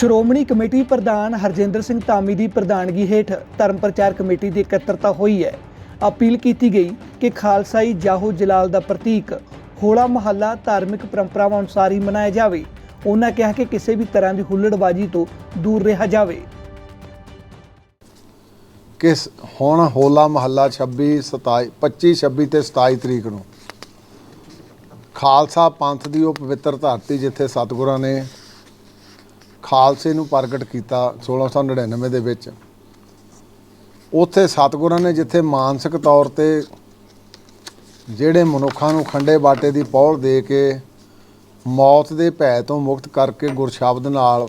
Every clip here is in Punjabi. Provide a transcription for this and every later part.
ਸ਼੍ਰੋਮਣੀ ਕਮੇਟੀ ਪ੍ਰਧਾਨ ਹਰਜਿੰਦਰ ਸਿੰਘ ਧਾਮੀ ਦੀ ਪ੍ਰਧਾਨਗੀ ਹੇਠ ਧਰਮ ਪ੍ਰਚਾਰ ਕਮੇਟੀ ਦੀ ਇਕੱਤਰਤਾ ਹੋਈ ਹੈ। ਅਪੀਲ ਕੀਤੀ ਗਈ ਕਿ ਖਾਲਸਾਈ ਜਾਹੋ ਜਲਾਲ ਦਾ ਪ੍ਰਤੀਕ, ਹੋਲਾ ਮਹੱਲਾ ਧਾਰਮਿਕ ਪਰੰਪਰਾਵਾਂ ਅਨੁਸਾਰ ਹੀ ਮਨਾਇਆ ਜਾਵੇ। ਉਹਨਾਂ ਕਿਹਾ ਕਿ ਕਿਸੇ ਵੀ ਤਰ੍ਹਾਂ ਦੀ ਹੁੱਲੜਬਾਜ਼ੀ ਤੋਂ ਦੂਰ ਰਿਹਾ ਜਾਵੇ। ਕਿਸ, ਹੁਣ ਹੋਲਾ ਮਹੱਲਾ 26 27 25 26 ਤੇ 27 ਤਰੀਕ ਨੂੰ। ਖਾਲਸਾ ਪੰਥ ਦੀ ਉਹ ਪਵਿੱਤਰ ਧਰਤੀ ਜਿੱਥੇ ਸਤਿਗੁਰਾਂ ਨੇ ਖਾਲਸੇ ਨੂੰ ਪ੍ਰਗਟ ਕੀਤਾ 1699 ਦੇ ਵਿੱਚ। ਉੱਥੇ ਸਤਿਗੁਰਾਂ ਨੇ ਜਿੱਥੇ ਮਾਨਸਿਕ ਤੌਰ ਤੇ ਜਿਹੜੇ ਮਨੁੱਖਾਂ ਨੂੰ ਖੰਡੇ ਬਾਟੇ ਦੀ ਪੌਲ ਦੇ ਕੇ ਮੌਤ ਦੇ ਭੈ ਤੋਂ ਮੁਕਤ ਕਰਕੇ ਗੁਰਸ਼ਬਦ ਨਾਲ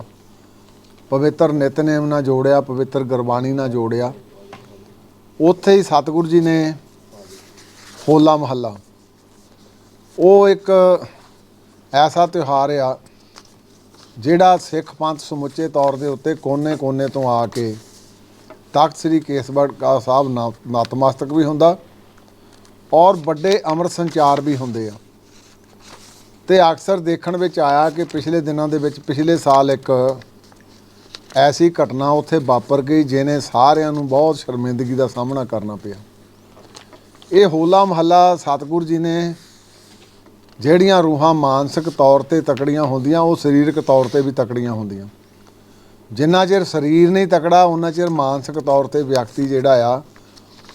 ਪਵਿੱਤਰ ਨਿਤਨੇਮ ਨਾਲ ਜੋੜਿਆ, ਪਵਿੱਤਰ ਗੁਰਬਾਣੀ ਨਾਲ ਜੋੜਿਆ, ਉੱਥੇ ਹੀ ਸਤਿਗੁਰੂ ਜੀ ਨੇ ਹੋਲਾ ਮਹੱਲਾ। ਉਹ ਇੱਕ ਐਸਾ ਤਿਉਹਾਰ ਆ ਜਿਹੜਾ ਸਿੱਖ ਪੰਥ ਸਮੁੱਚੇ ਤੌਰ ਦੇ ਉੱਤੇ ਕੋਨੇ-ਕੋਨੇ ਤੋਂ ਆ ਕੇ ਤਖਤ ਸ੍ਰੀ ਕੇਸਗੜ੍ਹ ਸਾਹਿਬ ਨਤਮਸਤਕ ਵੀ ਹੁੰਦਾ ਔਰ ਵੱਡੇ ਅੰਮ੍ਰਿਤ ਸੰਚਾਰ ਵੀ ਹੁੰਦੇ ਆ। ਤੇ ਅਕਸਰ ਦੇਖਣ ਵਿੱਚ ਆਇਆ ਕਿ ਪਿਛਲੇ ਦਿਨਾਂ ਦੇ ਵਿੱਚ, ਪਿਛਲੇ ਸਾਲ ਇੱਕ ਐਸੀ ਘਟਨਾ ਉੱਥੇ ਵਾਪਰ ਗਈ ਜਿਹਨੇ ਸਾਰਿਆਂ ਨੂੰ ਬਹੁਤ ਸ਼ਰਮਿੰਦਗੀ ਦਾ ਸਾਹਮਣਾ ਕਰਨਾ ਪਿਆ। ਇਹ ਹੋਲਾ ਮਹੱਲਾ ਸਤਿਗੁਰੂ ਜੀ ਨੇ ਜਿਹੜੀਆਂ ਰੂਹਾਂ ਮਾਨਸਿਕ ਤੌਰ ਤੇ ਤਕੜੀਆਂ ਹੁੰਦੀਆਂ, ਉਹ ਸਰੀਰਕ ਤੌਰ ਤੇ ਵੀ ਤਕੜੀਆਂ ਹੁੰਦੀਆਂ। ਜਿੰਨਾ ਚਿਰ ਸਰੀਰ ਨਹੀਂ ਤਕੜਾ ਉਹਨਾਂ ਚਿਰ ਮਾਨਸਿਕ ਤੌਰ ਤੇ ਵਿਅਕਤੀ ਜਿਹੜਾ ਆ,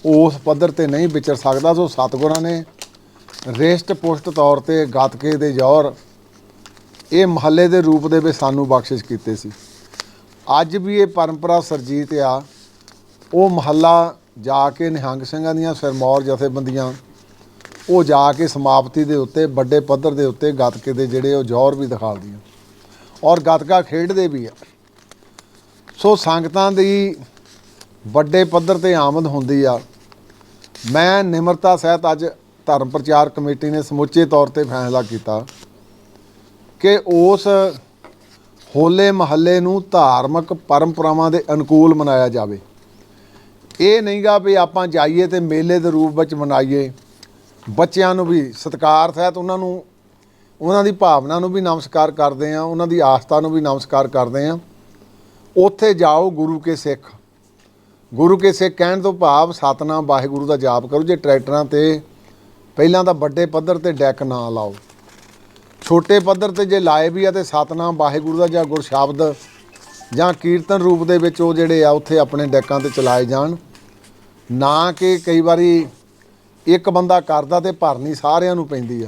ਉਸ ਪੱਧਰ ਤੇ ਨਹੀਂ ਵਿਚਰ ਸਕਦਾ। ਸੋ ਸਤਿਗੁਰਾਂ ਨੇ ਰੇਸ਼ਟ ਪੁਸ਼ਟ ਤੌਰ ਤੇ ਗਤਕੇ ਦੇ ਜ਼ੋਰ ਇਹ ਮਹੱਲੇ ਦੇ ਰੂਪ ਦੇ ਵਿੱਚ ਸਾਨੂੰ ਬਖਸ਼ਿਸ਼ ਕੀਤੇ ਸੀ। ਅੱਜ ਵੀ ਇਹ ਪਰੰਪਰਾ ਸਰਜੀਤ ਆ। ਉਹ ਮਹੱਲਾ ਜਾ ਕੇ ਨਿਹੰਗ ਸਿੰਘਾਂ ਦੀਆਂ ਸਿਰਮੌਰ ਜਥੇਬੰਦੀਆਂ ਉਹ ਜਾ ਕੇ ਸਮਾਪਤੀ ਦੇ ਉੱਤੇ, ਵੱਡੇ ਪੱਧਰ ਦੇ ਉੱਤੇ ਗੱਤਕੇ ਦੇ ਜਿਹੜੇ ਉਹ ਜੌਹਰ ਵੀ ਦਿਖਾਉਂਦੀਆਂ ਔਰ ਗੱਤਕਾ ਖੇਡਦੇ ਵੀ ਆ। ਸੋ ਸੰਗਤਾਂ ਦੀ ਵੱਡੇ ਪੱਧਰ ਤੇ ਆਮਦ ਹੁੰਦੀ ਆ। ਮੈਂ ਨਿਮਰਤਾ ਸਹਿਤ ਅੱਜ ਧਰਮ ਪ੍ਰਚਾਰ ਕਮੇਟੀ ਨੇ ਸਮੁੱਚੇ ਤੌਰ ਤੇ ਫੈਸਲਾ ਕੀਤਾ ਕਿ ਉਸ ਹੋਲੇ ਮਹੱਲੇ ਨੂੰ ਧਾਰਮਿਕ ਪਰੰਪਰਾਵਾਂ ਦੇ ਅਨੁਕੂਲ ਮਨਾਇਆ ਜਾਵੇ। ਇਹ ਨਹੀਂਗਾ ਵੀ ਆਪਾਂ ਜਾਈਏ ਤੇ ਮੇਲੇ ਦੇ ਰੂਪ ਵਿੱਚ ਮਨਾਈਏ। ਬੱਚਿਆਂ ਨੂੰ ਵੀ ਸਤਿਕਾਰ ਸਹਿਤ ਉਹਨਾਂ ਨੂੰ, ਉਹਨਾਂ ਦੀ ਭਾਵਨਾ ਨੂੰ ਵੀ ਨਮਸਕਾਰ ਕਰਦੇ ਆ ਉਹਨਾਂ ਦੀ ਆਸਥਾ ਨੂੰ ਵੀ ਨਮਸਕਾਰ ਕਰਦੇ ਆ ਉੱਥੇ ਜਾਓ ਗੁਰੂ ਕੇ ਸਿੱਖ। ਗੁਰੂ ਕੇ ਸਿੱਖ ਕਹਿਣ ਤੋਂ ਭਾਵ ਸਤਨਾਮ ਵਾਹਿਗੁਰੂ ਦਾ ਜਾਪ ਕਰੋ, ਜੇ ਟਰੈਕਟਰਾਂ ਤੇ ਪਹਿਲਾਂ ਤਾਂ ਵੱਡੇ ਪੱਧਰ ਤੇ ਡੈਕ ਨਾ ਲਾਓ। ਛੋਟੇ ਪੱਧਰ ਤੇ ਜੇ ਲਾਏ ਵੀ ਆ ਤੇ ਸਤਨਾਮ ਵਾਹਿਗੁਰੂ ਦਾ ਜਾਂ ਗੁਰ ਸ਼ਬਦ ਜਾਂ ਕੀਰਤਨ ਰੂਪ ਦੇ ਵਿੱਚ ਉਹ ਜਿਹੜੇ ਆ, ਉੱਥੇ ਆਪਣੇ ਡੈਕਾਂ ਤੇ ਚਲਾਏ ਜਾਣ। ਨਾ ਕਿ ਕਈ ਵਾਰੀ ਇੱਕ ਬੰਦਾ ਕਰਦਾ ਤੇ ਭਰਨੀ ਸਾਰਿਆਂ ਨੂੰ ਪੈਂਦੀ ਆ।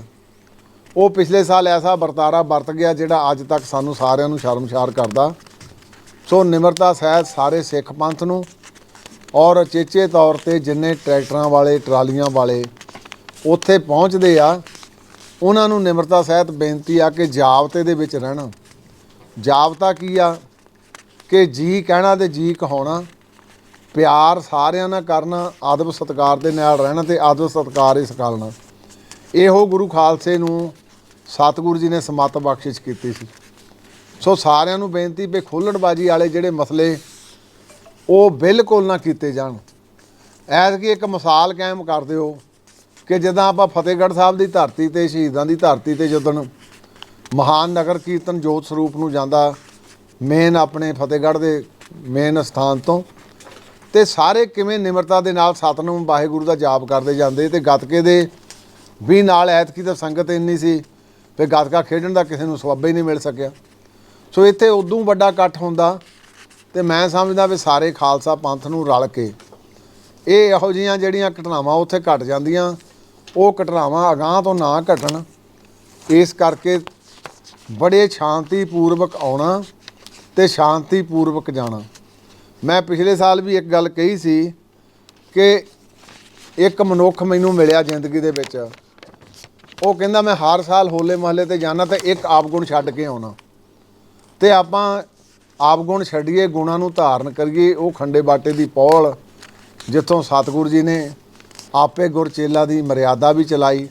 ਉਹ ਪਿਛਲੇ ਸਾਲ ਐਸਾ ਵਰਤਾਰਾ ਵਰਤ ਗਿਆ ਜਿਹੜਾ ਅੱਜ ਤੱਕ ਸਾਨੂੰ ਸਾਰਿਆਂ ਨੂੰ ਸ਼ਰਮਸ਼ਾਰ ਕਰਦਾ। ਸੋ ਨਿਮਰਤਾ ਸਹਿਤ ਸਾਰੇ ਸਿੱਖ ਪੰਥ ਨੂੰ ਔਰ ਚੇਚੇ ਤੌਰ ਤੇ ਜਿੰਨੇ ਟਰੈਕਟਰਾਂ ਵਾਲੇ, ਟਰਾਲੀਆਂ ਵਾਲੇ ਉੱਥੇ ਪਹੁੰਚਦੇ ਆ, ਉਹਨਾਂ ਨੂੰ ਨਿਮਰਤਾ ਸਹਿਤ ਬੇਨਤੀ ਆ ਕਿ ਜਾਬਤੇ ਦੇ ਵਿੱਚ ਰਹਿਣਾ। ਜਾਬਤਾ ਕੀ ਆ? ਕਿ ਜੀ ਕਹਿਣਾ ਤੇ ਜੀ ਕਹਾਉਣਾ। ਪਿਆਰ ਸਾਰਿਆਂ ਨਾਲ ਕਰਨਾ, ਆਦਬ ਸਤਕਾਰ ਦੇ ਨਾਲ ਰਹਿਣਾ ਤੇ ਆਦਬ ਸਤਕਾਰ ਹੀ ਸਿਖਾਲਣਾ ਇਹੋ ਗੁਰੂ ਖਾਲਸੇ ਨੂੰ ਸਤਿਗੁਰੂ ਜੀ ਨੇ ਸਮਤ ਬਖਸ਼ਿਸ਼ ਕੀਤੀ ਸੀ। ਸੋ ਸਾਰਿਆਂ ਨੂੰ ਬੇਨਤੀ ਵੀ ਖੋਲਣਬਾਜੀ ਵਾਲੇ ਜਿਹੜੇ ਮਸਲੇ ਉਹ ਬਿਲਕੁਲ ਨਾ ਕੀਤੇ ਜਾਣ। ਐਤਕੀ ਇੱਕ ਮਿਸਾਲ ਕਾਇਮ ਕਰ ਦਿਓ ਕਿ ਜਦੋਂ ਆਪਾਂ ਫਤਿਹਗੜ੍ਹ ਸਾਹਿਬ ਦੀ ਧਰਤੀ ਤੇ, ਸ਼ਹੀਦਾਂ ਦੀ ਧਰਤੀ ਤੇ ਜਦੋਂ ਮਹਾਨ ਨਗਰ ਕੀਰਤਨ ਜੋਤ ਸਰੂਪ ਨੂੰ ਜਾਂਦਾ ਮੇਨ ਆਪਣੇ ਫਤਿਹਗੜ੍ਹ ਦੇ ਮੇਨ ਸਥਾਨ ਤੋਂ ਤੇ ਸਾਰੇ ਕਿਵੇਂ ਨਿਮਰਤਾ ਦੇ ਨਾਲ ਸਤਨਾਮ ਵਾਹਿਗੁਰੂ ਦਾ ਜਾਪ ਕਰਦੇ ਜਾਂਦੇ ਤੇ ਗੱਤਕੇ ਦੇ ਵੀ ਨਾਲ ਐਤਕੀ ਤਾਂ ਸੰਗਤ ਇੰਨੀ ਸੀ ਵੀ ਗੱਤਕਾ ਖੇਡਣ ਦਾ ਕਿਸੇ ਨੂੰ ਸਵਾਬ ਹੀ ਨਹੀਂ ਮਿਲ ਸਕਿਆ। ਸੋ ਇੱਥੇ ਉਦੋਂ ਵੱਡਾ ਇਕੱਠ ਹੁੰਦਾ ਤੇ ਮੈਂ ਸਮਝਦਾ ਵੀ ਸਾਰੇ ਖਾਲਸਾ ਪੰਥ ਨੂੰ ਰਲ ਕੇ ਇਹ ਇਹੋ ਜਿਹੀਆਂ ਜਿਹੜੀਆਂ ਘਟਨਾਵਾਂ ਉੱਥੇ ਘਟ ਜਾਂਦੀਆਂ, ਉਹ ਘਟਨਾਵਾਂ ਅਗਾਹ ਤੋਂ ਨਾ ਘਟਣ, ਇਸ ਕਰਕੇ ਬੜੇ ਸ਼ਾਂਤੀਪੂਰਵਕ ਆਉਣਾ ਤੇ ਸ਼ਾਂਤੀਪੂਰਵਕ ਜਾਣਾ। ਮੈਂ ਪਿਛਲੇ ਸਾਲ ਵੀ ਇੱਕ ਗੱਲ ਕਹੀ ਸੀ ਕਿ ਇੱਕ ਮਨੁੱਖ ਮੈਨੂੰ ਮਿਲਿਆ ਜ਼ਿੰਦਗੀ ਦੇ ਵਿੱਚ। ਉਹ ਕਹਿੰਦਾ ਮੈਂ ਹਰ ਸਾਲ ਹੋਲੇ ਮਹੱਲੇ ਤੇ ਜਾਣਾ ਤੇ ਇੱਕ ਆਪ ਗੁਣ ਛੱਡ ਕੇ ਆਉਣਾ। ਤੇ ਆਪਾਂ ਆਪ ਗੁਣ ਛੱਡੀਏ, ਗੁਣਾਂ ਨੂੰ ਧਾਰਨ ਕਰੀਏ, ਉਹ ਖੰਡੇ ਬਾਟੇ ਦੀ ਪੌਲ ਜਿੱਥੋਂ ਸਤਿਗੁਰੂ ਜੀ ਨੇ ਆਪੇ ਗੁਰਚੇਲਾ ਦੀ ਮਰਿਆਦਾ ਵੀ ਚਲਾਈ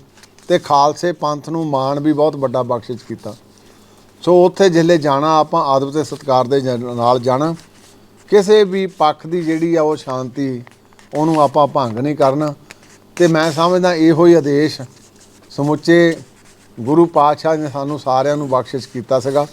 ਤੇ ਖਾਲਸੇ ਪੰਥ ਨੂੰ ਮਾਣ ਵੀ ਬਹੁਤ ਵੱਡਾ ਬਖਸ਼ਿਸ਼ ਕੀਤਾ। ਸੋ ਉੱਥੇ ਜਿੱਲੇ ਜਾਣਾ, ਆਪਾਂ ਆਦਬ ਤੇ ਸਤਿਕਾਰ ਦੇ ਜ- ਨਾਲ ਜਾਣਾ। ਕਿਸੇ ਵੀ ਪੱਖ ਦੀ ਜਿਹੜੀ ਆ ਉਹ ਸ਼ਾਂਤੀ ਉਹਨੂੰ ਆਪਾਂ ਭੰਗ ਨਹੀਂ ਕਰਨਾ। ਤੇ ਮੈਂ ਸਮਝਦਾ ਇਹੋ ਹੀ ਆਦੇਸ਼ ਸਮੁੱਚੇ ਗੁਰੂ ਪਾਤਸ਼ਾਹ ਨੇ ਸਾਨੂੰ ਸਾਰਿਆਂ ਨੂੰ ਬਖਸ਼ਿਸ਼ ਕੀਤਾ ਸੀਗਾ।